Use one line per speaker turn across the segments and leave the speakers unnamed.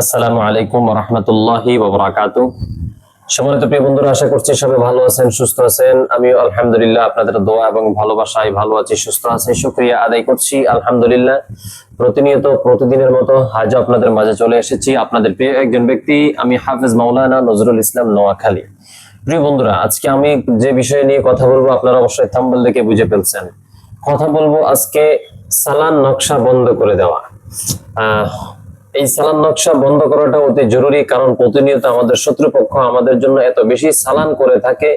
আসসালামু আলাইকুম রহমতুল্লাহি বাবরাকাত সম্মানিত প্রিয় বন্ধুরা, আশা করছি সবাই ভালো আছেন, সুস্থ আছেন। আমি আলহামদুলিল্লাহ আপনাদের দোয়া এবং ভালোবাসায় ভালো আছি, সুস্থ আছি, শুক্রিয়া আদায় করছি, আলহামদুলিল্লাহ। প্রতিনিয়ত প্রতিদিনের মতো আজও আপনাদের মাঝে চলে এসেছি। আপনাদের প্রিয় একজন ব্যক্তি, আমি হাফেজ মাওলানা নজরুল ইসলাম নোয়াখালী। প্রিয় বন্ধুরা, আজকে আমি যে বিষয় নিয়ে কথা বলব, আপনারা অবশ্যই থাম্বল দেখে বুঝে ফেলছেন। কথা বলব আজকে সালান নকশা বন্ধ করে দেওয়া। এই সালান নকশা বন্ধ করাটা অতি জরুরি, কারণ প্রতিনিয়ত আমাদের শত্রুপক্ষ আমাদের জন্য এত বেশি সালান করে থাকে,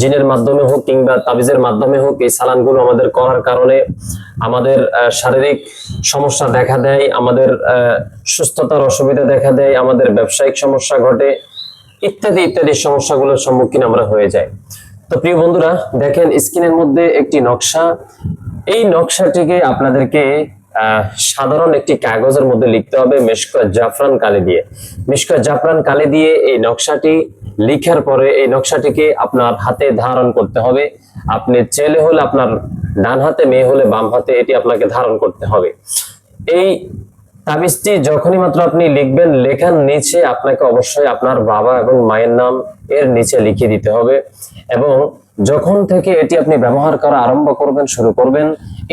জিনের মাধ্যমে হোক কিংবা তাবিজের মাধ্যমে হোক, এই সালানগুলো আমাদের করার কারণে আমাদের শারীরিক সমস্যা দেখা দেয়, আমাদের সুস্থতার অসুবিধা দেখা দেয়, আমাদের ব্যবসায়িক সমস্যা ঘটে, ইত্যাদি ইত্যাদি সমস্যাগুলোর সম্মুখীন আমরা হয়ে যাই। তো প্রিয় বন্ধুরা, দেখেন স্ক্রিনের মধ্যে একটি নকশা। এই নকশাটিকে আপনাদেরকে সাধারণ একটি কাগজের মধ্যে লিখতে হবে মেশকা জাফরান কালি দিয়ে। মেশকা জাফরান কালি দিয়ে এই নকশাটি লিখার পরে এই নকশাটিকে আপনার হাতে ধারণ করতে হবে। আপনি ছেলে হলে আপনার ডান হাতে, মেয়ে হলে বাম হাতে, এটি আপনাকে ধারণ করতে হবে। এই তাবিজটি যখনই মাত্র আপনি লিখবেন, লেখার নিচে আপনাকে অবশ্যই আপনার বাবা এবং মায়ের নাম এর নিচে লিখে দিতে হবে এবং যখন থেকে এটি আপনি ব্যবহার করা আরম্ভ করবেন, শুরু করবেন,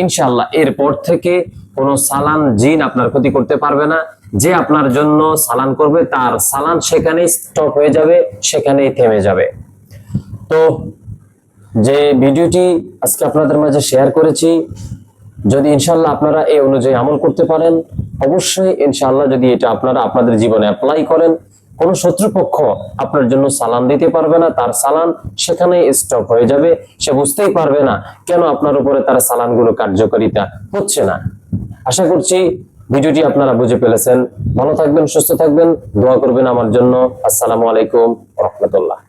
ইনশাআল্লাহ এরপর থেকে কোনো সালান জিন আপনার ক্ষতি করতে পারবে না। যে আপনার জন্য সালান করবে, তার সালান সেখানেই স্টপ হয়ে যাবে, সেখানেই থেমে যাবে। তো যে ভিডিওটি আজকে আপনাদের মাঝে শেয়ার করেছি, যদি ইনশাল্লাহ আপনারা এই অনুযায়ী আমল করতে পারেন, অবশ্যই ইনশাল্লাহ যদি এটা আপনারা আপনাদের জীবনে অ্যাপ্লাই করেন, কোন শত্রুপক্ষ আপনার জন্য সালান দিতে পারবে না, তার সালান সেখানে স্টপ হয়ে যাবে, সে বুঝতেই পারবে না কেন আপনার উপরে তার সালানগুলো কার্যকারিতা হচ্ছে না। আশা করছি ভিডিওটি আপনারা বুঝে ফেলেছেন। ভালো থাকবেন, সুস্থ থাকবেন। দোয়া করবেন আমার জন্য। আসসালামু আলাইকুম রহমতুল্লাহ।